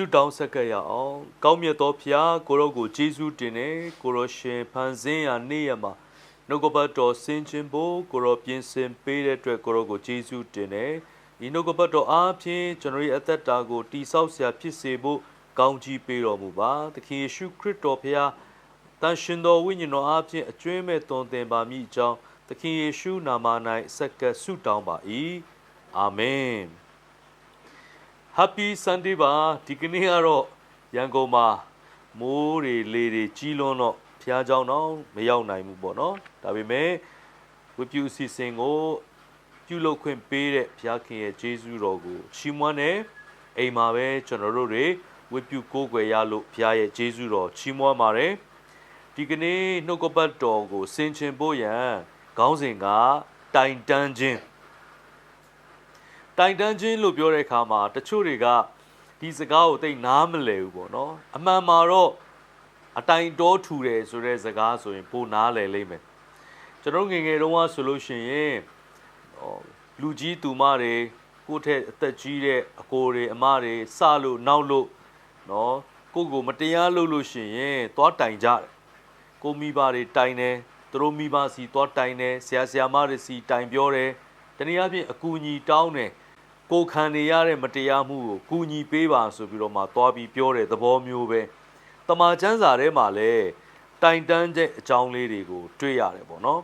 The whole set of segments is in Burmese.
ဆုတောင်းဆက်ကပ်ရအောင်ကောင်းမြတ်သောဖျားကိုရောကိုယေရှုတင်နေကိုရောရှင်ဖန်ဆင်းရာနေ့ရက်မှာနှုတ်ကပတ်တော်ဆင်ခြင်ဖို့ကိုရောပြင်ဆင်ပေးတဲ့အတွက်ကိုရောကိုယေရှုတင်နေဒီနှုတ်ကပတ်တော်အားဖြင့်ကျွန်တော်ရဲ့အသက်တာကိုတိဆောက်ဆရာဖြစ်စေဖို့ကောင်းကြီးပေးတော်မူပါသခင်ယေရှုခရစ်တော်ဖျားတန်ရှင်တော်ဝိညာဉ်တော်အားဖြင့်အကျွမ်းမဲ့သွန်သင်ပါမည်အကြောင်းသခင်ယေရှုနာမ၌ဆက်ကပ်ဆုတောင်းပါ၏အာမင် Happy Sunday ပါဒီကနေ့ကတော့ရန်ကုန်မှာမိုးတွေလေတွေကြီးလွန်းတော့ဖျားเจ้าတော့မရောက်နိုင်ဘူးပေါ့နော်ဒါပေမဲ့ဝိပုအစီအစဉ်ကိုပြုလုပ်ခွင့်ပေးတဲ့ဘုရားခင်ရဲ့ကျေးဇူးတော်ကိုချီးမွမ်းနေအိမ်မှာပဲကျွန်တော်တို့တွေဝိပုကိုးကွယ်ရလို့ဘုရားရဲ့ကျေးဇူးတော်ချီးမွမ်းပါတယ်ဒီကနေ့နှုတ်ကပတ်တော်ကိုဆင်ခြင်ဖို့ရန်ခေါင်းစဉ်ကတိုင်တန်းခြင်း တိုင်တန်းချင်းလို့ပြောတဲ့အခါမှာတချို့တွေကဒီစကားကိုသိနားမလည်ဘူးပေါ့နော်အမှန်မှာတော့အတိုင်တော်ထူတယ်ဆိုတဲ့စကားဆိုရင်ပိုနားလည်လိမ့်မယ်ကျွန်တော်ငယ်ငယ်တုန်းကဆိုလို့ရှိရင်ဟောလူကြီးသူမတွေကိုယ့်ထက်အသက်ကြီးတဲ့အကိုတွေအမတွေစလို့နောက်လို့နော်ကိုယ့်ကိုမတရားလုပ်လို့ရှိရင်သွားတိုင်ကြတယ်ကိုမိဘတွေတိုင်တယ်သူတို့မိဘစီသွားတိုင်တယ်ဆရာဆရာမတွေစီတိုင်ပြောတယ်တနည်းအားဖြင့်အကူအညီတောင်းတယ် ကိုယ်ခံနေရတဲ့မတရားမှုကိုကူညီပေးပါဆိုပြီးတော့မှသွားပြီးပြောတဲ့သဘောမျိုးပဲတမန်ကျမ်းစာထဲမှာလည်းတိုင်တန်းတဲ့အကြောင်းလေးတွေကို တွေ့ရတယ်ပေါ့နော်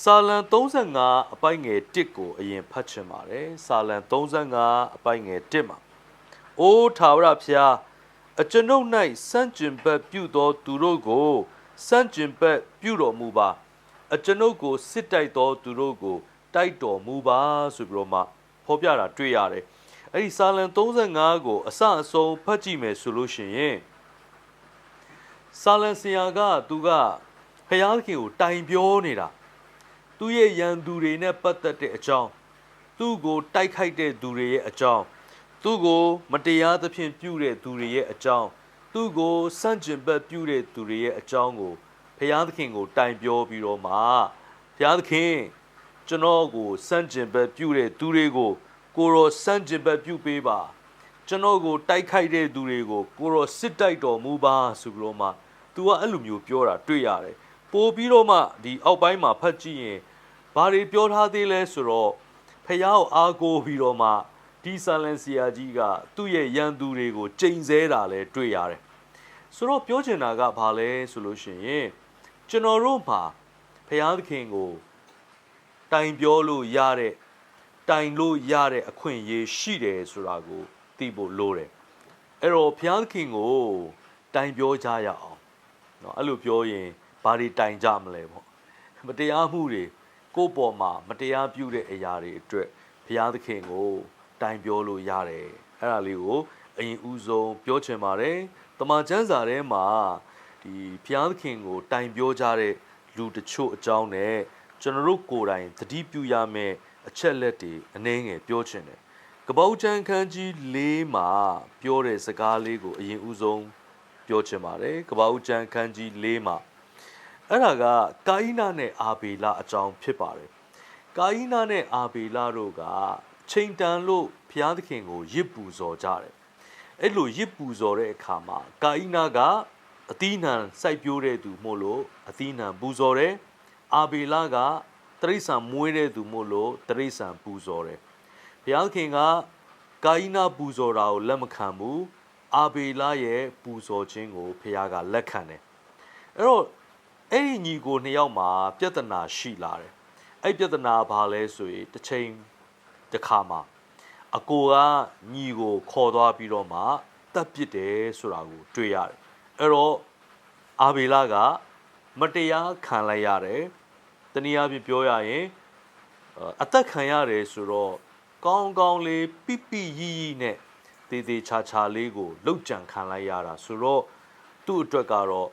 စာလံ35အပိုက်ငယ်1ကိုအရင်ဖတ်ချင်ပါတယ်စာလံ35အပိုက်ငယ်1မှာအိုးထာဝရဖျားအကျွန်ုပ်၌စန့်ကျင်ဘက်ပြုသောသူတို့ကိုစန့်ကျင်ဘက်ပြုတော်မူပါ အကျွန်ုပ်ကိုစစ်တိုက်သောသူတို့ကို တိုက်တော်မူပါဆိုပြီးတော့မှ ဖော်ပြတာတွေ့ရတယ်အဲ့ဒီစာလံ35ကိုအစအဆုံးဖတ်ကြည့်မယ်ဆိုလို့ရှိရင်စာလံဆရာကသူကဖျားသခင်ကိုတိုင်ပြောနေတာသူ့ရဲ့ရန်သူတွေနဲ့ပတ်သက်တဲ့အကြောင်းသူ့ကိုတိုက်ခိုက်တဲ့သူတွေရဲ့အကြောင်းသူ့ကိုမတရားသဖြင့်ပြုတဲ့သူတွေရဲ့အကြောင်းသူ့ကိုစန့်ကျင်ဘက်ပြုတဲ့သူတွေရဲ့အကြောင်းကိုဖျားသခင်ကိုတိုင်ပြောပြီးတော့မှဖျားသခင် ကျွန်တော်ကိုစန့်ကျင်ဘက်ပြုတဲ့သူတွေကိုကိုရောစန့်ကျင်ဘက်ပြုပေးပါကျွန်တော်ကိုတိုက်ခိုက်တဲ့သူတွေကိုကိုရောစစ်တိုက်တော်မူပါဆိုပြီးတော့မှ तू ကအဲ့လိုမျိုးပြောတာတွေ့ရတယ်ပို့ပြီးတော့မှဒီအောက်ပိုင်းမှာဖတ်ကြည့်ရင်ဘာတွေပြောထားသေးလဲဆိုတော့ဖះကိုအားကိုးပြီးတော့မှဒီဆန်လန်ဆီယာကြီးကသူ့ရဲ့ရန်သူတွေကိုချိန်ဆတာလဲတွေ့ရတယ်ဆိုတော့ပြောချင်တာကဘာလဲဆိုလို့ရှိရင်ကျွန်တော်တို့မှာဖះသခင်ကို တိုင်ပြောလို့ရတဲ့တိုင်လို့ရတဲ့အခွင့်အရေးရှိတယ်ဆိုတာကိုသိဖို့လိုတယ်အဲ့တော့ဘုရားသခင်ကိုတိုင်ပြောကြရအောင်เนาะအဲ့လိုပြောရင်ဘာတွေတိုင်ကြမလဲပေါ့မတရားမှုတွေကိုယ့်ပေါ်မှာမတရားပြုတဲ့အရာတွေအတွက်ဘုရားသခင်ကိုတိုင်ပြောလို့ရတယ်အဲ့ဒါလေးကိုအရင်ဦးဆုံးပြောချင်ပါတယ်တမန်ကျမ်းစာထဲမှာဒီဘုရားသခင်ကိုတိုင်ပြောကြတဲ့လူတချို့အကြောင်းနဲ့ ကျွန်တော်တို့ကိုယ်တိုင်သတိပြုရမယ့်အချက်လက်တွေအနည်းငယ်ပြောချင်တယ်ကပောက်ချန်ခန်းကြီး၄မှာပြောတဲ့စကားလေးကိုအရင်ဦးဆုံးပြောချင်ပါတယ်ကပောက်ချန်ခန်းကြီး၄မှာအဲ့ဒါကကာယိနနဲ့အာဘေလအကြောင်းဖြစ်ပါတယ်ကာယိနနဲ့အာဘေလတို့ကချိန်တန်လို့ဘုရားသခင်ကိုရစ်ပူဇော်ကြတယ်အဲ့လိုရစ်ပူဇော်တဲ့အခါမှာကာယိနကအသီးနှံစိုက်ပျိုးတဲ့သူမို့လို့အသီးနှံပူဇော်တယ် အာဘေလကတရိษံမွေးတဲ့သူမို့လို့တရိษံပူဇော်တယ်ဘုရားခင်ကကာယိနာပူဇော်တာကိုလက်မခံဘူးအာဘေလရဲ့ပူဇော်ခြင်းကိုဘုရားကလက်ခံတယ်အဲ့တော့အဲ့ဒီညီကိုနှစ်ယောက်မှာပြဿနာရှိလာတယ်အဲ့ပြဿနာဘာလဲဆိုရင်တစ်ချိန်တစ်ခါမှာအကိုကညီကိုခေါ်သွားပြီးတော့မှတပ်ပစ်တယ်ဆိုတာကိုတွေ့ရတယ်အဲ့တော့အာဘေလကမတရားခံလိုက်ရတယ် တနည်းအားဖြင့်ပြောရရင်အသက်ခံရတယ်ဆိုတော့ကောင်းကောင်းလေးပိပိရီရီနဲ့တေးသေးချာချာလေးကိုလှုပ်ကြံခံလိုက်ရတာဆိုတော့သူ့အတွက်ကတော့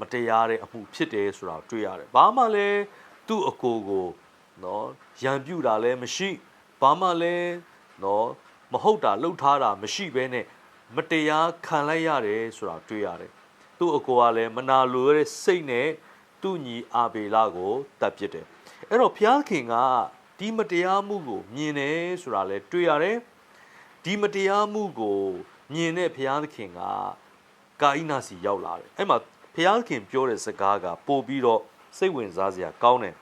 မတရားတဲ့အမှုဖြစ်တယ်ဆိုတာတွေ့ရတယ်။ဘာမှလည်းသူ့အကိုကိုနော်ရံပြူတာလည်းမရှိဘာမှလည်းနော်မဟုတ်တာလှုပ်ထားတာမရှိဘဲနဲ့မတရားခံလိုက်ရတယ်ဆိုတာတွေ့ရတယ်။သူ့အကိုကလည်းမနာလိုတဲ့စိတ်နဲ့ သူ့ညီအာဘေလကိုတတ်ပစ်တယ်အဲ့တော့ဘုရားခင်ကဒီမတရားမှုကိုမြင်တယ်ဆိုတာလဲတွေ့ရတယ်ဒီမတရားမှုကိုမြင်တဲ့ဘုရားသခင်ကကာဣနာစီရောက်လာတယ်အဲ့မှာဘုရားသခင်ပြောတဲ့စကားကပို့ပြီးတော့စိတ်ဝင်စားစရာကောင်းတယ်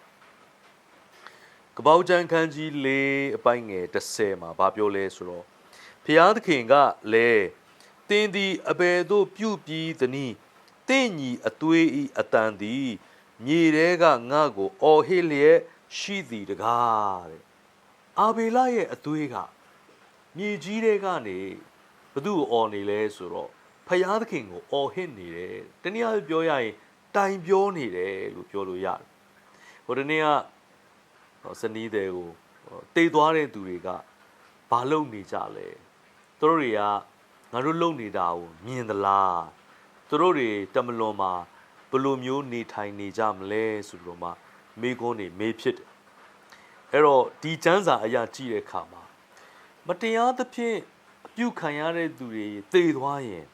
ကပောက်ကျန်ခန်းကြီး၄အပိုင်းငယ်30မှာဗာပြောလဲဆိုတော့ဘုရားသခင်ကလည်းတင်းသည်အဘယ်သို့ပြုပြီးသနည်းတင့်ညီအသွေးဤအတန်သည် မြေတဲကငါ့ကိုအော်ဟစ်လျက်ရှိသည်တကားတဲ့အာဘေလရဲ့အသွေးကမြေကြီးတဲကနေဘသူ့ကိုအော်နေလဲဆိုတော့ဖယားသခင်ကိုအော်ဟစ်နေတယ်တနည်းအားဖြင့်ပြောရရင်တိုင်ပြောနေတယ်လို့ပြောလို့ရတယ်ဟိုတနေ့ကဟောစနီးတဲ့ကိုဟောတေသွားတဲ့သူတွေကဘာလုပ်နေကြလဲသူတို့တွေကငါတို့လုပ်နေတာကိုမြင်သလားသူတို့တွေတမလွန်မှာ ဘယ်လိုမျိုးနေထိုင်နေကြမလဲဆိုလို့မှမေးခွန်းနေမေးဖြစ်တယ်အဲ့တော့ဒီကျမ်းစာအရာကြည့်တဲ့အခါမှာမတရားသဖြင့်အပြုခံရတဲ့သူတွေတေသွားရင်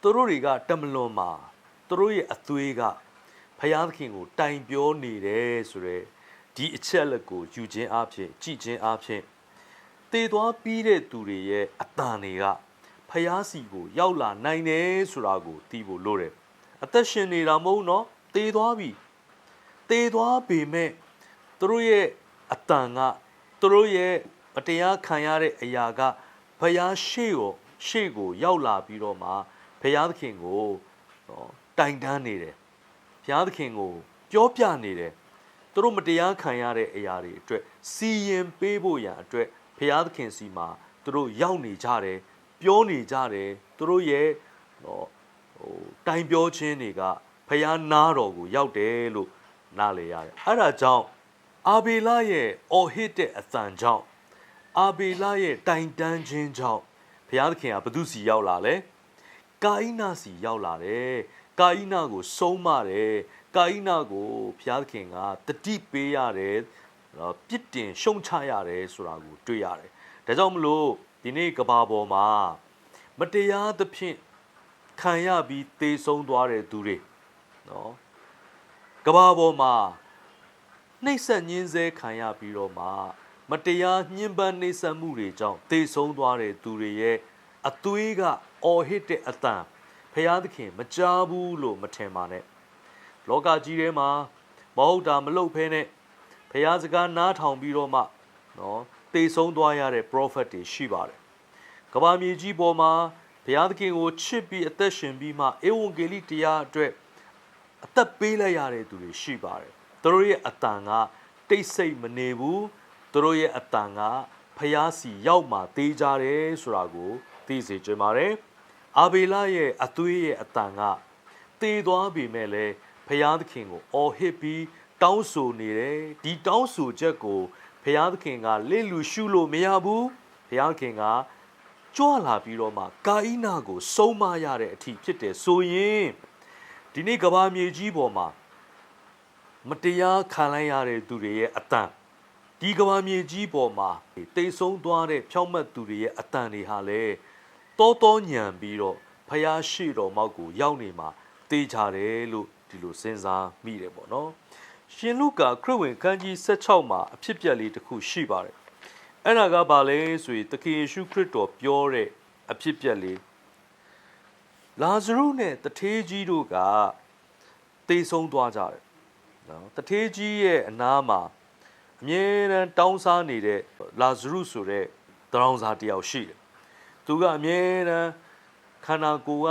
သူတို့တွေကတမလွန်မှာသူတို့ရဲ့အသွေးကဖယားသခင်ကိုတိုင်ပြောနေတယ်ဆိုတော့ဒီအချက်လက်ကိုယူခြင်းအဖြစ်ကြည်ခြင်းအဖြစ်တေသွားပြီးတဲ့သူတွေရဲ့အတန်တွေကဖယားစီကို ရောက်လာနိုင်တယ်ဆိုတာကိုသိဖို့လိုတယ် အသက်ရှင်နေတာမဟုတ်နော်တေသွားပြီတေသွားပေမဲ့သူတို့ရဲ့အတန်ကသူတို့ရဲ့မတရားခံရတဲ့အရာကဖယားရှေ့ကိုရှေ့ကို ရောက်လာပြီးတော့မှဖယားသခင်ကိုနော်တိုင်တန်းနေတယ်ဘုရားသခင်ကိုပြောပြနေတယ်သူတို့မတရားခံရတဲ့အရာတွေအတွက်စီရင်ပေးဖို့ရန်အတွက်ဘုရားသခင်စီမှာသူတို့ရောက်နေကြတယ်ပြောနေကြတယ်သူတို့ရဲ့နော် ဟိုတိုင်ပြောခြင်းတွေကဘုရားနာတော်ကိုရောက်တယ်လို့နားလည်ရတယ်အဲ့ဒါကြောင့်အာဘေလရဲ့အော်ဟစ်တဲ့အသံကြောင့်အာဘေလရဲ့တိုင်တန်းခြင်းကြောင့်ဘုရားသခင်ကဘသူစီရောက်လာလဲကာဣနာစီရောက်လာတယ်ကာဣနာကိုစုံးမတယ်ကာဣနာကိုဘုရားသခင်ကတတိပေးရတယ်နော်ပြစ်တင်ရှုံချရတယ်ဆိုတာကိုတွေ့ရတယ်ဒါကြောင့်မလို့ဒီနေ့ကဘာပေါ်မှာမတရားသဖြင့် ခံရပြီးသေဆုံးသွားတဲ့သူတွေနော်ကဘာပေါ်မှာနှိပ်စက်ညှင်းဆဲခံရပြီးတော့မှမတရားညှဉ်းပန်းနှိပ်စက်မှုတွေကြောင့်သေဆုံးသွားတဲ့သူတွေရဲ့အသွေးကအော်ဟစ်တဲ့အတန်ဖျားသခင်မကြားဘူးလို့မထင်ပါနဲ့လောကကြီးထဲမှာမဟုတ်တာမလုပ်ဖဲနဲ့ဖျားစကားနားထောင်ပြီးတော့မှနော်သေဆုံးသွားရတဲ့ prophet တွေရှိပါတယ်ကဘာမြေကြီးပေါ်မှာ ဘုရားသခင်ကိုချစ်ပြီးအသက်ရှင်ပြီးမှဧဝံဂေလိတရားအတွက်အသက်ပေးလိုက်ရတဲ့သူတွေရှိပါတယ်သူတို့ရဲ့အတန်ကတိတ်ဆိတ်မနေဘူးသူတို့ရဲ့အတန်ကဖျားစီရောက်မှတေးကြတယ်ဆိုတာကိုသိစေချင်ပါတယ်အာဘေလရဲ့အသွေးရဲ့အတန်ကတေးသွားပြီမဲ့လဲဖျားသခင်ကိုအော်ဟစ်ပြီးတောင်းဆိုနေတယ်ဒီတောင်းဆိုချက်ကိုဖျားသခင်ကလေလူရှုလို့မရဘူးဖျားသခင်က ကြွလာပြီးတော့မှကာဣနာကိုစုံမရတဲ့အထိဖြစ်တယ်ဆိုရင်ဒီနေ့ကဘာမြေကြီးပေါ်မှာမတရားခံလိုက်ရတဲ့သူတွေရဲ့အတန်ဒီကဘာမြေကြီးပေါ်မှာတိတ်ဆုံးသွားတဲ့ဖြောင့်မတ်သူတွေရဲ့အတန်တွေဟာလေတောတောညံပြီးတော့ဖျားရှိတော်မောက်ကိုရောက်နေမှာတေးချတယ်လို့ဒီလိုစဉ်းစားမိတယ်ပေါ့နော်ရှင်လုကာခရစ်ဝင်ခန်းကြီး16မှာအဖြစ်ပြက်လေးတစ်ခုရှိပါတယ် အဲ့ဒါကဘာလဲဆိုရင်သခင်ယေရှုခရစ်တော်ပြောတဲ့အဖြစ်ပြက်လေးလာဇရုနဲ့တထေးကြီးတို့ကတေဆုံးသွားကြတယ်နော်တထေးကြီးရဲ့အနားမှာအမြဲတမ်းတောင်းစားနေတဲ့လာဇရုဆိုတဲ့တရောင်စာတယောက်ရှိတယ်သူကအမြဲတမ်းခန္ဓာကိုယ်က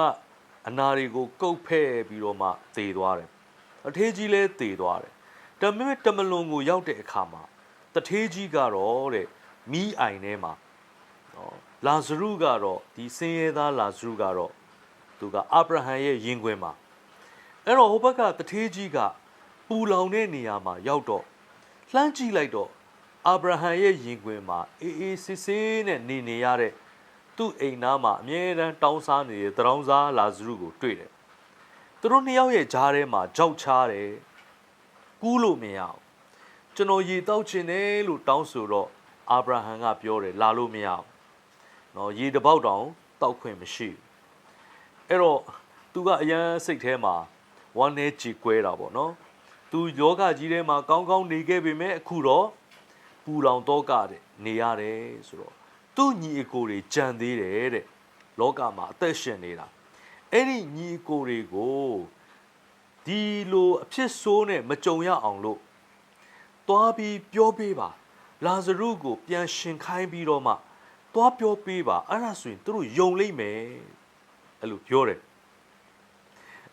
အနာတွေကိုကုတ်ဖဲ့ပြီးတော့မှသေသွားတယ်အထေးကြီးလည်းသေသွားတယ်တမင်တမလွန်ကိုရောက်တဲ့အခါမှာတထေးကြီးကတော့တဲ့ မီးအိုင်ထဲမှာနော်လာဇရုကတော့ဒီစင်ရဲသားလာဇရုကတော့သူကအာဗြဟံရဲ့ရင်ခွင်မှာအဲ့တော့ဟိုဘက်ကတထေးကြီးကပူလောင်တဲ့နေရာမှာရောက်တော့လှမ်းကြည့်လိုက်တော့အာဗြဟံရဲ့ရင်ခွင်မှာအေးအေးဆေးဆေးနဲ့နေနေရတဲ့သူ့အိမ်သားမှာအမြဲတမ်းတောင်းစားနေတဲ့တရောင်းစားလာဇရုကိုတွေ့တယ်သူတို့နှစ်ယောက်ရဲ့ဂျားထဲမှာကြောက်ချားတယ်ကူးလို့မရအောင်ကျွန်တော်ရေတောက်ချင်တယ်လို့တောင်းဆိုတော့ အာဗြဟံကပြောတယ်လာလို့မရအောင်နော်ရေတစ်ပေါက်တောင်တောက်ခွင့်မရှိဘူးအဲ့တော့သူကအရန်စိတ်ထဲမှာဝမ်းနေကြည်ကွဲတာပေါ့နော်သူယောဂကြီးထဲမှာကောင်းကောင်းနေခဲ့ပေမဲ့အခုတော့ပူလောင်တော့ကတဲ့နေရတယ်ဆိုတော့သူ့ညီအကိုတွေကြံသေးတယ်တဲ့လောကမှာအသက်ရှင်နေတာအဲ့ဒီညီအကိုတွေကိုဒီလိုအဖြစ်ဆိုးနဲ့မကြုံရအောင်လို့သွားပြီးပြောပေးပါ လာဇရုကိုပြန်ရှင်ခိုင်းပြီးတော့မှသွားပြောပေးပါအဲ့ဒါဆိုရင်သူတို့ယုံလိမ့်မယ်အဲ့လိုပြောတယ်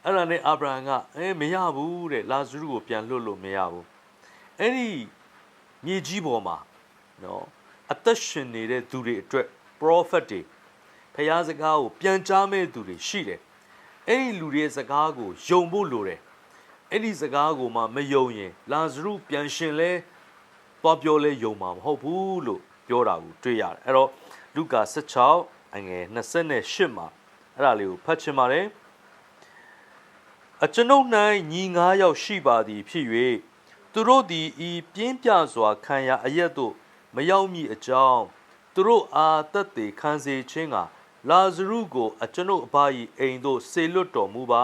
အဲ့ဒါနဲ့အာဗြဟံကအဲမရဘူးတဲ့လာဇရုကိုပြန်လွတ်လို့မရဘူးအဲ့ဒီမြေကြီးပေါ်မှာနော်အသက်ရှင်နေတဲ့သူတွေအတွက် prophet တွေဖျားစကားကိုပြန်ကြားမဲ့သူတွေရှိတယ်အဲ့ဒီလူတွေရဲ့စကားကိုယုံဖို့လိုတယ်အဲ့ဒီစကားကိုမှမယုံရင် လာဇရုပြန်ရှင်လဲ သွားပြောလဲယုံမှာမဟုတ်ဘူးလို့ပြောတာကိုတွေ့ရတယ်အဲ့တော့လူကာ16အငယ်28မှာအဲ့ဒါလေးကိုဖတ်ချင်ပါတယ်အကျွန်ုပ်၌ညီ9ယောက်ရှိပါသည်ဖြစ်၍သူတို့သည်ဤပြင်းပြစွာခံရအရက်တို့မရောက်မီအကြောင်းသူတို့အားတက်သေးခံစေခြင်းကလာဇရုကိုအကျွန်ုပ်အဘ၏အိမ်သို့ဆေလွတ်တော်မူပါ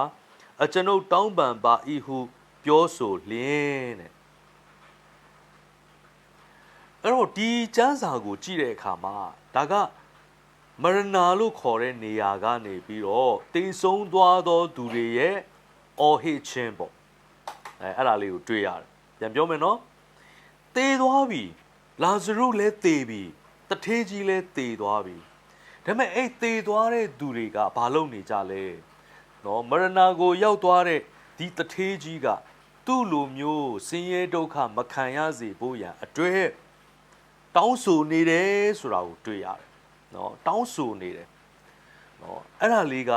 အကျွန်ုပ်တောင်းပန်ပါ၏ဟု ပြောဆိုလျင်တဲ့ အဲ့တော့ဒီကျမ်းစာကိုကြည့်တဲ့အခါမှာဒါကမရဏလို့ခေါ်တဲ့နေရာကနေပြီးတော့တိမ်ဆုံးသွားသောသူတွေရဲ့အော်ဟစ်ခြင်းပေါ့အဲအဲ့ဒါလေးကိုတွေ့ရတယ်ပြန်ပြောမယ်နော်တေသွားပြီလာဇရုလည်းတေပြီတထေးကြီးလည်းတေသွားပြီဒါပေမဲ့အဲ့တေသွားတဲ့သူတွေကဘာလုပ်နေကြလဲနော်မရဏကိုရောက်သွားတဲ့ဒီတထေးကြီးကသူ့လိုမျိုးဆင်းရဲဒုက္ခမခံရစေဖို့ရန်အတွက် တောင်းဆိုနေတယ်ဆိုတာကိုတွေ့ရတယ်နော်တောင်းဆိုနေတယ်နော်အဲ့ဒါလေးက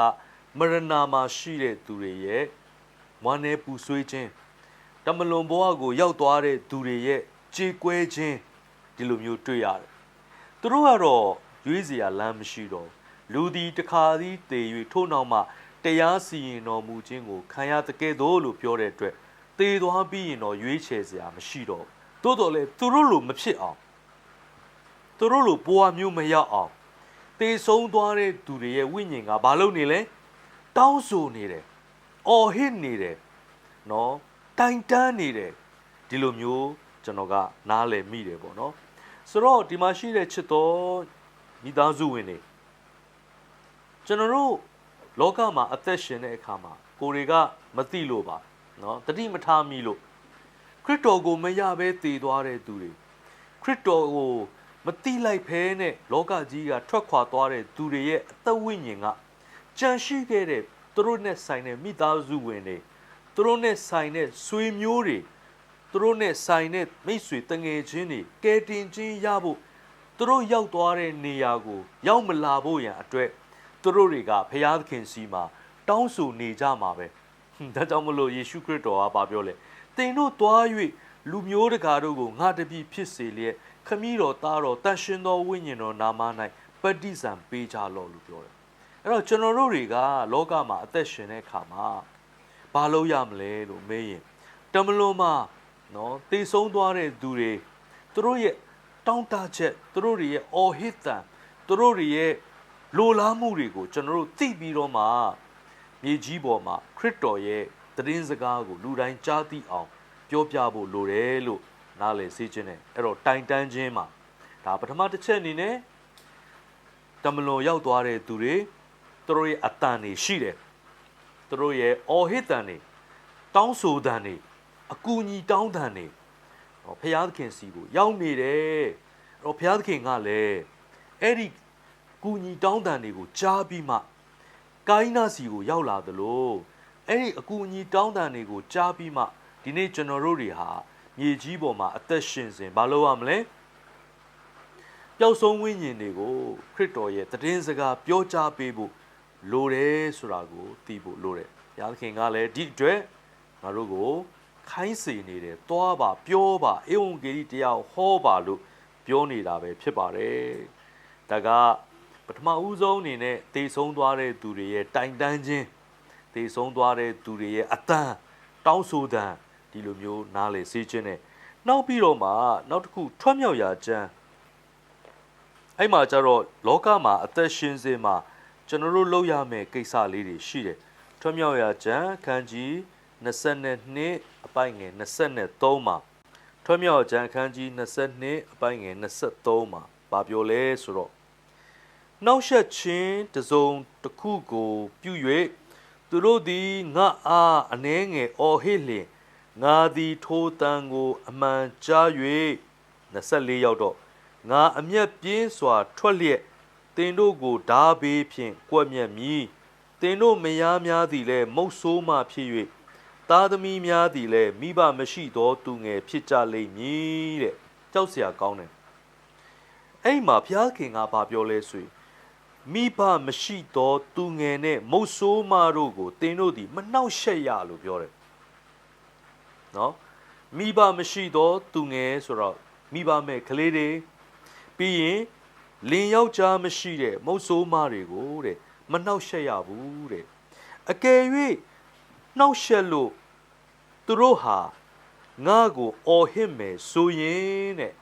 မရဏမှာရှိတဲ့သူတွေရဲ့မွမ်းနေပူဆွေးခြင်းတမလွန်ဘဝကိုရောက်သွားတဲ့သူတွေရဲ့ကြေကွဲခြင်းဒီလိုမျိုးတွေ့ရတယ်သူတို့ကတော့ရွေးစရာလမ်းမရှိတော့လူဒီတခါသည်တည်၍ထို့နောက်မှတရားစီရင်တော်မူခြင်းကိုခံရတကယ်တော့လို့ပြောတဲ့အတွက်တည်သွားပြီးရင်တော့ရွေးချယ်စရာမရှိတော့သို့တော်လည်းသူတို့လိုမဖြစ်အောင် သူတို့လိုဘဝမျိုးမရောက်အောင်တေဆုံးသွားတဲ့သူတွေရဲ့ဝိညာဉ်ကဘာလုပ်နေလဲတောင်းဆိုနေတယ်အော်ဟစ်နေတယ်နော်တိုင်တန်းနေတယ်ဒီလိုမျိုးကျွန်တော်ကနားလည်မိတယ်ပေါ့နော်ဆိုတော့ဒီမှာရှိတဲ့ချစ်တော်မိသားစုဝင်တွေကျွန်တော်တို့လောကမှာအသက်ရှင်တဲ့အခါမှာကိုတွေကမသိလို့ပါနော်တတိမထားမိလို့ခရစ်တော်ကိုမရဘဲတည်သွားတဲ့သူတွေခရစ်တော်ကို မတိလိုက်ဖဲနဲ့လောကကြီးကထွက်ခွာသွားတဲ့သူတွေရဲ့အသက်ဝိညာဉ်ကကြံရှိခဲ့တဲ့သူတို့နဲ့ဆိုင်တဲ့မိသားစုဝင်တွေသူတို့နဲ့ဆိုင်တဲ့ဆွေမျိုးတွေသူတို့နဲ့ဆိုင်တဲ့မိတ်ဆွေတငယ်ချင်းတွေကဲတင်ချင်းရဖို့သူတို့ရောက်သွားတဲ့နေရာကို ရောက်မလာဖို့ရန်အတွက်သူတို့တွေကဖျားသခင်စီမှာတောင်းဆိုနေကြမှာပဲဒါကြောင့်မလို့ယေရှုခရစ်တော်ကပါပြောလေတင်တို့သွား၍လူမျိုးတကာတို့ကိုငါတပြီဖြစ်စေလျက် ခမည်းတော်သားတော်တန်ရှင်သောဝိညာဉ်တော်နာမ၌ပဋိဇံပေးကြလော့လို့ပြောတယ်အဲ့တော့ကျွန်တော်တို့တွေကလောကမှာအသက်ရှင်တဲ့အခါမှာဘာလုပ်ရမလဲလို့မေးရင်တမလွန်မှာနော်တေဆုံးသွားတဲ့သူတွေသူတို့ရဲ့တောင်းတချက်သူတို့တွေရဲ့အော်ဟစ်တန်သူတို့တွေရဲ့လိုလားမှုတွေကိုကျွန်တော်တို့သိပြီးတော့မှမြေကြီးပေါ်မှာခရစ်တော်ရဲ့သတင်းစကားကိုလူတိုင်းကြားသိအောင်ပြောပြဖို့လိုတယ်လို့ နားလည်စေခြင်းနဲ့အဲ့တော့တိုင်တန်းခြင်းမှာဒါပထမတစ်ချက်အနေနဲ့တမလွန်ရောက်သွားတဲ့သူတွေသူတို့ရဲ့အတန်တွေရှိတယ်သူတို့ရဲ့အော်ဟစ်တန်တွေတောင်းဆိုတန်တွေအကူအညီတောင်းတန်တွေဟောဖျားသခင်စီကိုရောက်နေတယ်အဲ့တော့ဖျားသခင်ကလည်းအဲ့ဒီကူညီတောင်းတန်တွေကိုကြားပြီးမှကိုင်းနာစီကိုရောက်လာသလိုအဲ့ဒီအကူအညီတောင်းတန်တွေကိုကြားပြီးမှဒီနေ့ကျွန်တော်တို့တွေဟာ မြေကြီးပေါ်မှာအသက်ရှင်စဉ်မလုပ်ရမလဲပျောက်ဆုံးဝိညာဉ်တွေကိုခရစ်တော်ရဲ့တည်င်းစကားပြောကြားပေးဖို့လိုတယ်ဆိုတာကိုသိဖို့လိုတယ်။ဘုရားသခင်ကလည်းဒီအတွက်ငါတို့ကိုခိုင်းစေနေတယ်။သွားပါပြောပါဧဝံဂေလိတရားဟောပါလို့ပြောနေတာပဲဖြစ်ပါတယ်။ဒါကပထမဦးဆုံးအနေနဲ့တေဆုံးသွားတဲ့သူတွေရဲ့တိုင်တန်းခြင်းတေဆုံးသွားတဲ့သူတွေရဲ့အတန်တောင်းဆိုတန် ဒီလိုမျိုးနားလေစေခြင်းနဲ့နောက်ပြီးတော့မှနောက်တစ်ခုထွတ်မြောက်ရာကျမ်းအဲ့မှာကျတော့လောကမှာအသက်ရှင်စေမှာကျွန်တော်တို့လုပ်ရမယ့်ကိစ္စလေးတွေရှိတယ်ထွတ်မြောက်ရာကျမ်းခန်းကြီး22အပိုင်ငယ်23မှာထွတ်မြောက်ကျမ်းခန်းကြီး22အပိုင်ငယ်23မှာဗာပြောလဲဆိုတော့နှောက်ယှက်ခြင်းတစ်စုံတစ်ခုကိုပြု၍သူတို့သည်ငါအားအနှဲငယ်အော်ဟစ်လျင် ငါသည်ထိုတန်ကိုအမှန်ကြား၍24ရောက်တော့ငါအမျက်ပြင်းစွာထွက်လျက်တင်တို့ကိုဓာဘေးဖြင့်ကွက်မြက်မည်တင်တို့မယားများသည်လည်းမုတ်ဆိုးမှဖြစ်၍သားသမီးများသည်လည်းမိဘမရှိသောသူငယ်ဖြစ်ကြလိမ့်မည်တဲ့ကြောက်စရာကောင်းတယ်အဲ့မှာဘုရားခင်ကဗာပြောလဲဆိုမိဘမရှိသောသူငယ်နဲ့မုတ်ဆိုးမတို့ကိုတင်တို့သည်မနှောက်ရှက်ရလို့ပြောတယ် နော်မိဘမရှိသောသူငယ်ဆိုတော့မိဘမဲ့ကလေးတွေပြီးရင်လင်ယောက်ျားမရှိတဲ့မုတ်ဆိုးမတွေကိုတဲ့မနှောက်ယှက်ရဘူးတဲ့အကယ်၍နှောက်ယှက်လို့သူတို့ဟာငါ့ကိုအော်ဟစ်မယ်ဆိုရင်တဲ့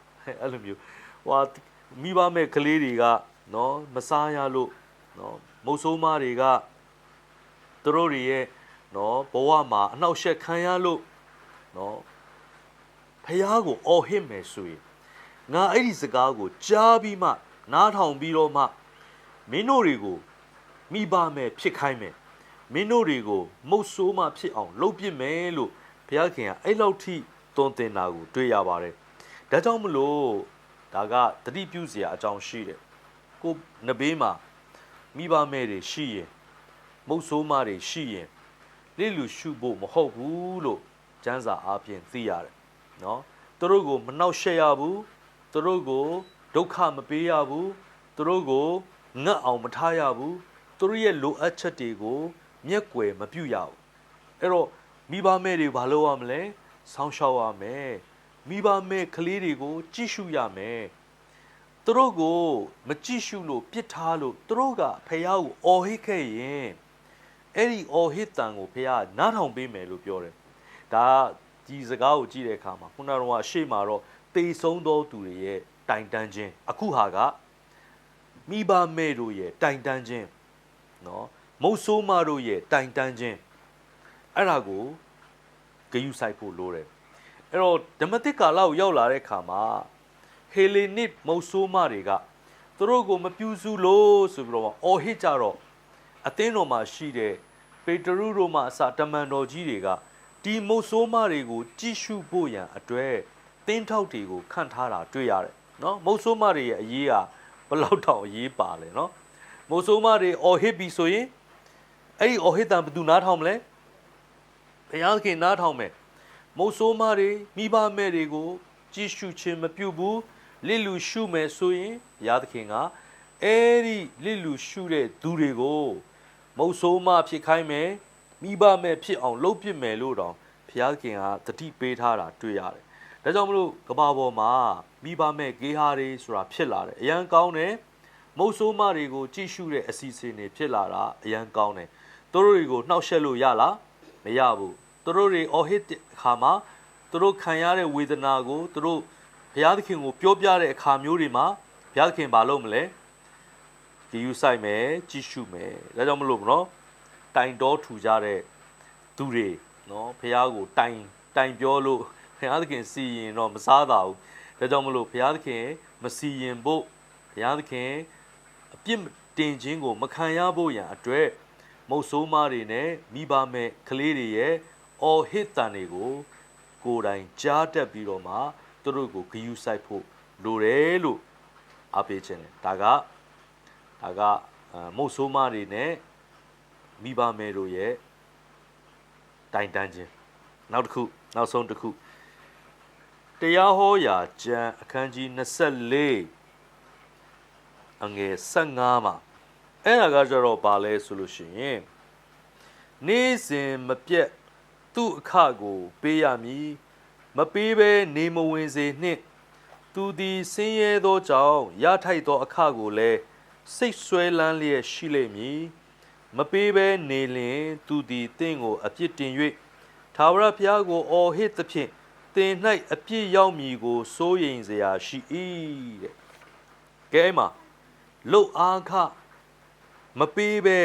အဲ့လိုမျိုးဟွာမိဘမဲ့ကလေးတွေကနော်မစားရလို့နော်မုတ်ဆိုးမတွေကသူတို့တွေရဲ့နော်ဘဝမှာအနှောက်ယှက်ခံရလို့ နော်ဖះကိုအော်ဟစ်မယ်ဆိုရင်ငါအဲ့ဒီစကားကိုကြားပြီးမှနားထောင်ပြီးတော့မှမင်းတို့တွေကိုမိဘမဲ့ဖြစ်ခိုင်းမယ်မင်းတို့တွေကိုမုတ်ဆိုးမှဖြစ်အောင်လုပ်ပစ်မယ်လို့ဘုရားခင်ကအဲ့လောက်ထိသွန်သင်တာကိုတွေ့ရပါတယ်ဒါကြောင့်မလို့ဒါကတတိပြုစရာအကြောင်းရှိတယ်ကိုနဘေးမှာမိဘမဲ့တွေရှိရင်မုတ်ဆိုးမတွေရှိရင်လိလူရှုဖို့မဟုတ်ဘူးလို့ ကျမ်းစာအားဖြင့်သိရတယ်နော်သူတို့ကိုမနှောက်ယှက်ရဘူးသူတို့ကိုဒုက္ခမပေးရဘူးသူတို့ကိုငတ်အောင်မထားရဘူးသူတို့ရဲ့လိုအပ်ချက်တွေကိုမျက်ကွယ်မပြုတ်ရဘူးအဲ့တော့မိဘမဲ့တွေဘာလုပ်ရမလဲဆောင်းရှောက်ရမယ်မိဘမဲ့ကလေးတွေကို ကြည့်ရှုရမယ်သူတို့ကိုမကြည့်ရှုလို့ပြစ်ထားလို့သူတို့ကဖះကိုအော်ဟစ်ခဲ့ရင်အဲ့ဒီအော်ဟစ်တန်ကိုဖះနားထောင်ပေးမယ်လို့ပြောတယ် ဒါဒီစကားကိုကြည့်တဲ့အခါမှာခုနကတော့အရှိမတော့တေဆုံးသောသူတွေရဲ့တိုင်တန်းခြင်းအခုဟာကမိဘမဲ့တို့ရဲ့တိုင်တန်းခြင်းနော်မုတ်ဆိုးမတို့ရဲ့တိုင်တန်းခြင်းအဲ့ဒါကိုဂယုဆိုင်ဖို့လိုတယ်အဲ့တော့ဓမ္မတိကာလကိုရောက်လာတဲ့အခါမှာဟေလေနစ်မုတ်ဆိုးမတွေကသူတို့ကိုမပြူစုလို့ဆိုပြီးတော့အော်ဟစ်ကြတော့အသင်းတော်မှာရှိတဲ့ပေတရုတို့မှအစတမန်တော်ကြီးတွေက ဒီမုတ်ဆိုးမတွေကိုကြည့်ရှုဖို့ရန်အတွက်တင်းထောက်တွေကိုခန့်ထားတာတွေ့ရတယ်နော်မုတ်ဆိုးမတွေရဲ့အရေးဟာဘလောက်တောင်အရေးပါလဲနော်မုတ်ဆိုးမတွေအော်ဟစ်ပြီဆိုရင်အဲ့ဒီအော်ဟစ်တန်ဘယ်သူနားထောင်မလဲဘုရားခင်နားထောင်မယ်မုတ်ဆိုးမတွေမိဘမဲ့တွေကိုကြည့်ရှုခြင်းမပြုဘူးလစ်လူရှုမယ်ဆိုရင်ဘုရားသခင်ကအဲ့ဒီလစ်လူရှုတဲ့သူတွေကိုမုတ်ဆိုးမဖြစ်ခိုင်းမယ် မိဘမဲ့ဖြစ်အောင်လုပ်ပစ်မယ်လို့တောင်ဘုရားခင်ကတတိပေးထားတာတွေ့ရတယ်။ဒါကြောင့်မလို့ကဘာပေါ်မှာမိဘမဲ့ဂေဟာတွေဆိုတာဖြစ်လာတယ်။အရန်ကောင်းတယ်။မုတ်ဆိုးမတွေကိုကြည့်ရှုတဲ့အစီအစဉ်တွေဖြစ်လာတာအရန်ကောင်းတယ်။သူတို့တွေကိုနှောက်ယှက်လို့ရလားမရဘူး။သူတို့တွေအော်ဟစ်အခါမှာသူတို့ခံရတဲ့ဝေဒနာကိုသူတို့ဘုရားသခင်ကိုပြောပြတဲ့အခါမျိုးတွေမှာဘုရားသခင်ဘာလုပ်မလဲ။ဒီယူဆိုင်မယ်ကြည့်ရှုမယ်။ဒါကြောင့်မလို့နော် တိုင်တော်ထူကြတဲ့သူတွေနော်ဖះကိုတိုင်တိုင်ပြောလို့ဘုရားသခင်စီရင်တော့မစားတာဘူးဒါကြောင့်မလို့ဘုရားသခင်မစီရင်ဖို့ဘုရားသခင်အပြစ်တင်ခြင်းကို မခံရဖို့ရန်အတွက်မုတ်ဆိုးမတွေနဲ့မိဘမဲ့ကလေးတွေရဲ့အော်ဟစ်တန်တွေကိုကိုယ်တိုင်ကြားတတ်ပြီးတော့မှသူတို့ကိုဂယုစိုက်ဖို့လိုတယ်လို့အပေးခြင်းတယ်ဒါကဒါကမုတ်ဆိုးမတွေနဲ့ မိဘမဲတို့ရဲ့တိုင်တန်းခြင်းနောက်တစ်ခုနောက်ဆုံးတစ်ခုတရားဟောရာကျမ်းအခန်းကြီး24အငယ်15မှာအဲ့ဒါကကြတော့ပါလဲဆိုလို့ရှိရင်နေ့စဉ်မပြတ်သူ့အခကို ပေးရမည်မပေးဘဲနေမဝင်စေနှင့်သူသည်ဆင်းရဲသောကြောင့်ရထိုက်သောအခကိုလည်းစိတ်ဆွဲလန်းလျက်ရှိလိမ့်မည် မပေးဘဲနေလင်သူသည်တင့်ကိုအပြစ်တင်၍ထာဝရဘုရားကိုအော်ဟစ်သဖြင့်တင်၌အပြစ်ရောက်မည်ကိုစိုးရိမ်စရာရှိ၏တဲ့ကဲမှာလုတ်အားခမပေးဘဲ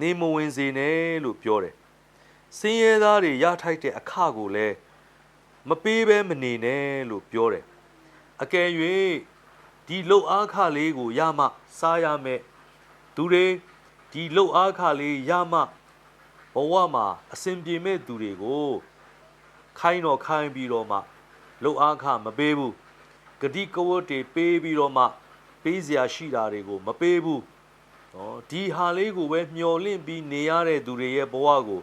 နေမဝင်စေနဲ့လို့ပြောတယ်စင်းရဲသားတွေရထိုက်တဲ့အခကိုလည်းမပေးဘဲမနေနဲ့လို့ပြောတယ်အကယ်၍ဒီဒီလှုပ်အားခလေးကိုရမှစားရမယ်သူတွေ ဒီလှုပ်အားခလေးရမှဘဝမှာအစဉ်ပြေမဲ့သူတွေကိုခိုင်းတော့ခိုင်းပြီးတော့မှလှုပ်အားခမပေးဘူးဂတိကဝတ်တွေပေးပြီးတော့မှပေးစရာရှိတာတွေကိုမပေးဘူးနော်ဒီဟာလေးကိုပဲမျော်လင့်ပြီးနေရတဲ့သူတွေရဲ့ဘဝကို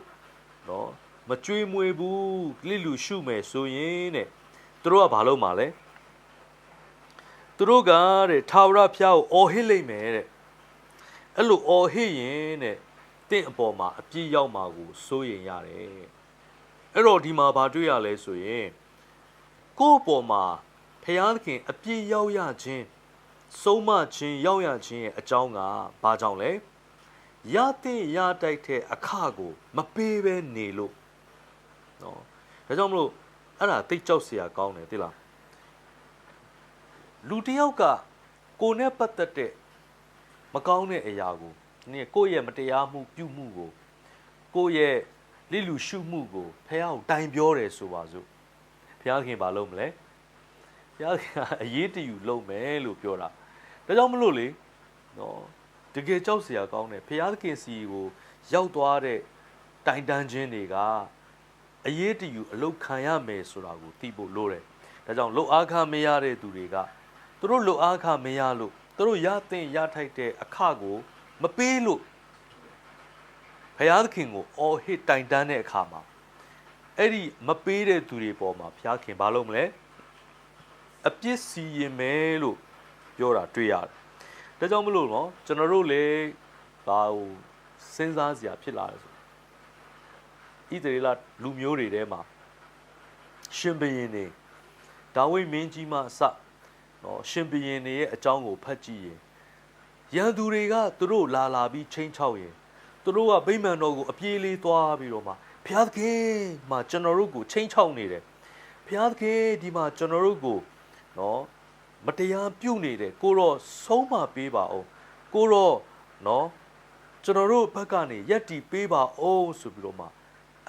နော်မကြွေးမွေဘူးလစ်လူရှုမယ်ဆိုရင်တဲ့သူတို့ကဘာလုပ်မှာလဲသူတို့ကတဲ့ထာဝရဘုရားကိုအော်ဟစ်လိုက်မယ်တဲ့ အဲ့လိုအော်ဟစ်ရင်တဲ့တင့်အပေါ်မှာအပြည့်ရောက်မှာကိုစိုးရင်ရတယ်အဲ့တော့ဒီမှာဗာတွေ့ရလဲဆိုရင်ကိုယ့်အပေါ်မှာဖျားသခင်အပြည့်ရောက်ရခြင်းဆုံးမခြင်းရောက်ရခြင်းရဲ့အကြောင်းကဘာကြောင့်လဲရတဲ့ရတိုက်တဲ့အခကို မပေးဘဲနေလို့နော်ဒါကြောင့်မလို့အဲ့ဒါတိတ်ကြောက်စရာကောင်းတယ်သိလားလူတယောက်ကကိုနဲ့ပတ်သက်တဲ့ ကောင်းတဲ့အရာကိုနင်ကိုယ့်ရဲ့မတရားမှုပြုမှုကိုကိုယ့်ရဲ့လိလူရှုမှုကိုဖះအောင်တိုင်ပြောတယ်ဆိုပါစို့ဖះခင်ဘာလုပ်မလဲဖះခင်အရေးတယူလုပ်မယ်လို့ပြောတာဒါကြောင့်မလို့လေနော်တကယ်ကြောက်စရာကောင်းတယ်ဖះခင်စီကိုရောက်သွားတဲ့တိုင်တန်းခြင်းတွေကအရေးတယူအလောက်ခံရမယ်ဆိုတာကိုသိဖို့လိုတယ်ဒါကြောင့်လှုပ်အားခမရတဲ့သူတွေကသူတို့လှုပ်အားခမရလို့ သူတို့ရတဲ့ရထိုက်တဲ့အခကိုမပေးလို့ဘုရားသခင်ကိုအော်ဟစ်တိုင်တန်းတဲ့အခါမှာအဲ့ဒီမပေးတဲ့သူတွေပေါ်မှာဘုရားခင်ဘာလုပ်မလဲအပြစ်စီရင်မယ်လို့ပြောတာတွေ့ရတယ်ဒါကြောင့်မလို့နော်ကျွန်တော်တို့လည်းဘာဟိုစဉ်းစားစရာဖြစ်လာတယ်ဆိုဣသရေလလူမျိုးတွေထဲမှာရှင်ဘရင်နေဒါဝိမင်းကြီးမှအစ နော်ရှင်ဘရင်နေရဲ့အကြောင်းကိုဖတ်ကြည့်ရင်ရန်သူတွေကသူတို့လာလာပြီးချင်းချောက်ရင်သူတို့ကဗိမာန်တော်ကိုအပြေးလေးသွားပြီးတော့မှဘုရားသခင်မှာကျွန်တော်တို့ကိုချင်းချောက်နေတယ်ဘုရားသခင်ဒီမှာကျွန်တော်တို့ကိုနော်မတရားပြုတ်နေတယ်ကိုတော့ဆုံးမပေးပါအောင်ကိုတော့နော်ကျွန်တော်တို့ဘက်ကနေရက်တီပေးပါအောင်ဆိုပြီးတော့မှ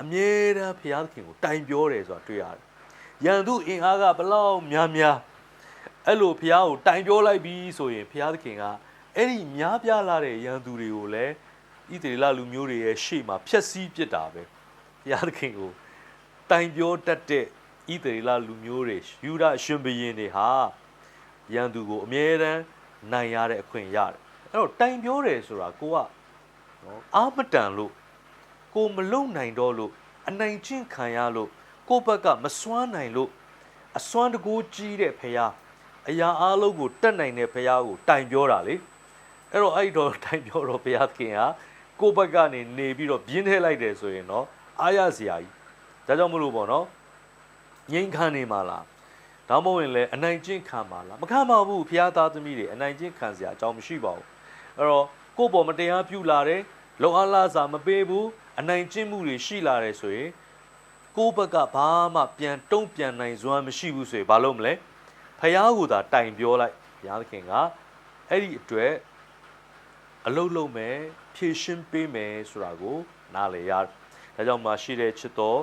အမြဲတမ်းဘုရားသခင်ကိုတိုင်ပြောတယ်ဆိုတာတွေ့ရတယ်ရန်သူအင်အားကဘလောက်များများ အဲ့လိုဘုရားကိုတိုင်ပြောလိုက်ပြီးဆိုရင်ဘုရားသခင်ကအဲ့ဒီများပြားလာတဲ့ရန်သူတွေကိုလည်းဣသရေလလူမျိုးတွေရဲ့ရှေ့မှာဖျက်ဆီးပစ်တာပဲဘုရားသခင်ကိုတိုင်ပြောတတ်တဲ့ဣသရေလလူမျိုးတွေယူဒရှင်ဘရင်တွေဟာရန်သူကိုအမြဲတမ်းနိုင်ရတဲ့အခွင့်ရတယ်အဲ့တော့တိုင်ပြောတယ်ဆိုတာကိုကနော်အာမတန်လို့ကိုမလုံနိုင်တော့လို့အနိုင်ကျင့်ခံရလို့ကိုယ့်ဘက်ကမစွမ်းနိုင်လို့အစွမ်းတကူကြီးတဲ့ဖရာ အရာအလုံးကိုတတ်နိုင်တဲ့ဖရာကိုတိုင်ပြောတာလေအဲ့တော့အဲ့တော့တိုင်ပြောတော့ဘုရားသခင်ဟာကိုယ့်ဘက်ကနေနေပြီးတော့ပြင်းထဲလိုက်တယ်ဆိုရင်တော့အားရစရာကြီးဒါကြောင့်မလို့ပေါ့နော်ငိမ့်ခံနေမှာလားဒါမှမဟုတ်ရင်လည်းအနိုင်ကျင့်ခံပါလားမခံပါဘူးဘုရားသားသမီးတွေအနိုင်ကျင့်ခံစရာအကြောင်းမရှိပါဘူးအဲ့တော့ကိုယ့်ပေါ်မတရားပြုလာတယ်လုံအားလားစာမပေးဘူးအနိုင်ကျင့်မှုတွေရှိလာတယ်ဆိုရင်ကိုယ့်ဘက်ကဘာမှပြန်တုံ့ပြန်နိုင်စွမ်းမရှိဘူးဆိုရင်ဘာလုပ်မလဲ ဖះကိုသာတိုင်ပြောလိုက်ဘုရားသခင်ကအဲ့ဒီအတွက်အလုတ်လုံးမယ်ဖြည့်ရှင်းပေးမယ်ဆိုတာကိုနားလည်ရတယ်။ဒါကြောင့်မှရှိတဲ့ချစ်တော်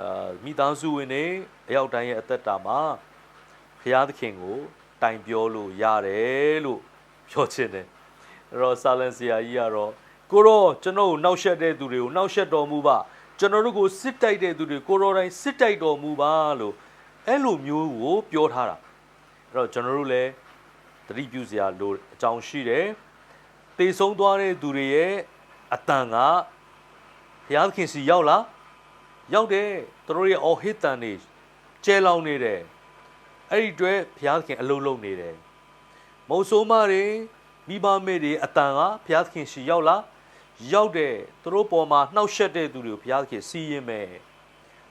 အာမိသားစုဝင်တွေအရောက်တိုင်းရဲ့အသက်တာမှာဘုရားသခင်ကို တိုင်ပြောလို့ရတယ်လို့ပြောချင်တယ်။အဲ့တော့ဆာလန်ဆီယာကြီးကတော့ကိုရောကျွန်တော်ကိုနှောက်ယှက်တဲ့သူတွေကိုနှောက်ယှက်တော်မူပါကျွန်တော်တို့ကိုစစ်တိုက်တဲ့သူတွေကိုရောတိုင်းစစ်တိုက်တော်မူပါလို့အဲ့လိုမျိုးကိုပြောထားတာအဲ့ တော့ကျွန်တော်တို့လည်းသတိပြုစရာလိုအကြောင်းရှိတယ်တေဆုံးသွားတဲ့သူတွေရဲ့အတန်ကဘုရားသခင်စီရောက်လားရောက်တယ်သူတို့ရဲ့အော်ဟစ်တန်တွေကျဲလောင်နေတယ်အဲ့ဒီအတွက်ဘုရားသခင်အလုံးလုံးနေတယ်မုံဆိုးမတွေမိဘမေတွေအတန်ကဘုရားသခင်စီရောက်လားရောက်တယ်သူတို့ပေါ်မှာနှောက်ယှက်တဲ့သူတွေကိုဘုရားသခင်စီးရင်မယ်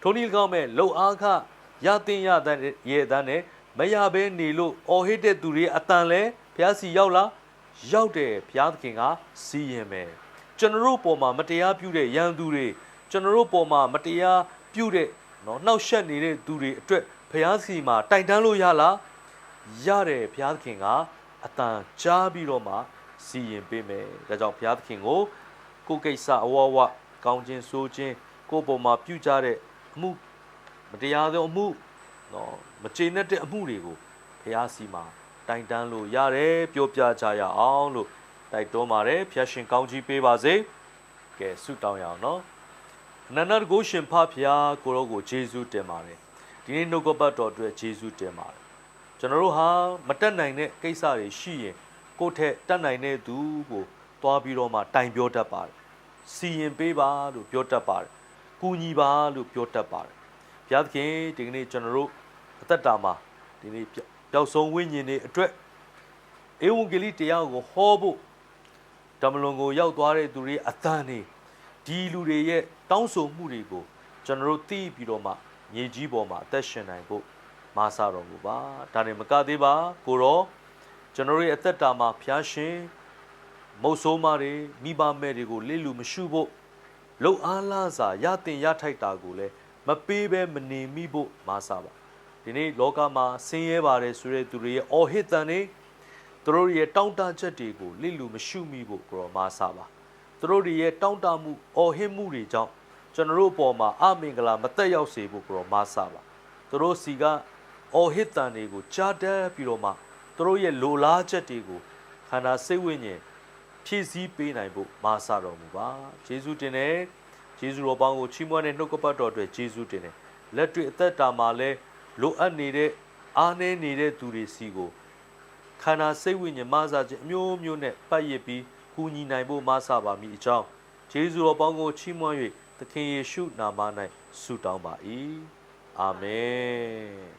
ထိုနည်းကောင်းမဲ့လှုပ်အားခရတင်ရတဲ့ရဲ့အတန်းနဲ့ မရဘဲနေလို့အော်ဟစ်တဲ့သူတွေအတန်လဲဘုရားစီရောက်လားရောက်တယ်ဘုရားသခင်ကစီးရင်မယ်ကျွန်တော်တို့ပေါ်မှာမတရားပြုတဲ့ရန်သူတွေကျွန်တော်တို့ပေါ်မှာမတရားပြုတဲ့နော်နှောက်ယှက်နေတဲ့သူတွေအတွက်ဘုရားစီမှာတိုင်တန်းလို့ရလားရတယ်ဘုရားသခင်ကအတန်ကြားပြီးတော့မှစီရင်ပေးမယ်ဒါကြောင့်ဘုရားသခင်ကိုကိုယ်ကိစ္စအဝဝကောင်းခြင်းဆိုးခြင်းကိုယ်ပေါ်မှာပြုကြတဲ့အမှုမတရားသောအမှုနော် မကျေနပ်တဲ့အမှုတွေကိုဘုရားစီမှာတိုင်တန်းလို့ရတယ်ပြောပြကြရအောင်လို့တိုက်တွန်းပါတယ်ဖျက်ရှင်ကောင်းကြီးပေးပါစေကဲဆုတောင်းရအောင်နော်အနန္တတကုရှင်ဖဖျားကိုရောကိုဂျေဇုတင်ပါတယ်ဒီနေ့နှုတ်ကပတ်တော်အတွက်ဂျေဇုတင်ပါတယ်ကျွန်တော်တို့ဟာမတက်နိုင်တဲ့ကိစ္စတွေရှိရင်ကိုယ့်ထက်တက်နိုင်တဲ့သူကိုသွားပြီးတော့မှတိုင်ပြောတတ်ပါတယ်စီရင်ပေးပါလို့ပြောတတ်ပါတယ်ကူညီပါလို့ပြောတတ်ပါတယ်ဘုရားသခင်ဒီကနေ့ကျွန်တော်တို့ အသက်တာမှာဒီနေ့ပျောက်ပျောက်ဆုံးဝိညာဉ်တွေအတွက်ဧဝံဂေလိတရားကိုဟောဖို့ဓမ္မလွန်ကိုရောက်သွားတဲ့သူတွေအသံနေဒီလူတွေရဲ့တောင်းဆိုမှုတွေကိုကျွန်တော်တို့သိပြီးတော့မှမြေကြီးပေါ်မှာအသက်ရှင်နိုင်ဖို့မာစာတော်မူပါဒါနဲ့မကသေးပါကိုရောကျွန်တော်တို့ရဲ့အသက်တာမှာဖျားရှင်မုတ်ဆိုးမတွေမိဘမဲ့တွေကိုလိလူမရှုဖို့လုံအားလားစာရတင်ရထိုက်တာကိုလည်းမပေးဘဲမနေမိဖို့မာစာပါ ဒီနေ့လောကမှာဆင်းရဲပါတယ်ဆိုတဲ့သူတွေရဲ့အော်ဟစ်တန်တွေသူတို့ရဲ့တောင်းတချက်တွေကိုလိလူမရှုမိဖို့ကိုရောမာစာပါသူတို့တွေရဲ့တောင်းတမှုအော်ဟစ်မှုတွေကြောင့်ကျွန်တော်တို့အပေါ်မှာအမင်္ဂလာမတက်ရောက်စေဖို့ကိုရောမာစာပါသူတို့စီကအော်ဟစ်တန်တွေကိုကြားတတ်ပြီးတော့မှသူတို့ရဲ့လိုလားချက်တွေကိုခန္ဓာစိတ်ဝိညာဉ်ဖြည့်ဆည်းပေးနိုင်ဖို့မာစာတော်မူပါယေရှုတင်တယ်ယေရှုတော်ပေါင်းကိုချီးမွမ်းတဲ့နှုတ်ကပတ်တော်အတွက်ယေရှုတင်တယ်လက်တွေ့အသက်တာမှာလဲ လိုအပ်နေတဲ့အားနည်းနေတဲ့သူတွေစီကိုခန္ဓာစိတ်ဝိညာဉ်မဆာခြင်းအမျိုးမျိုးနဲ့ပတ်ရစ်ပြီးကူညီနိုင်ဖို့မဆာပါမိအကြောင်းယေရှုတော်ပေါင်းကိုချီးမွမ်း၍သခင်ယေရှုနာမ၌ဆုတောင်းပါ၏အာမင်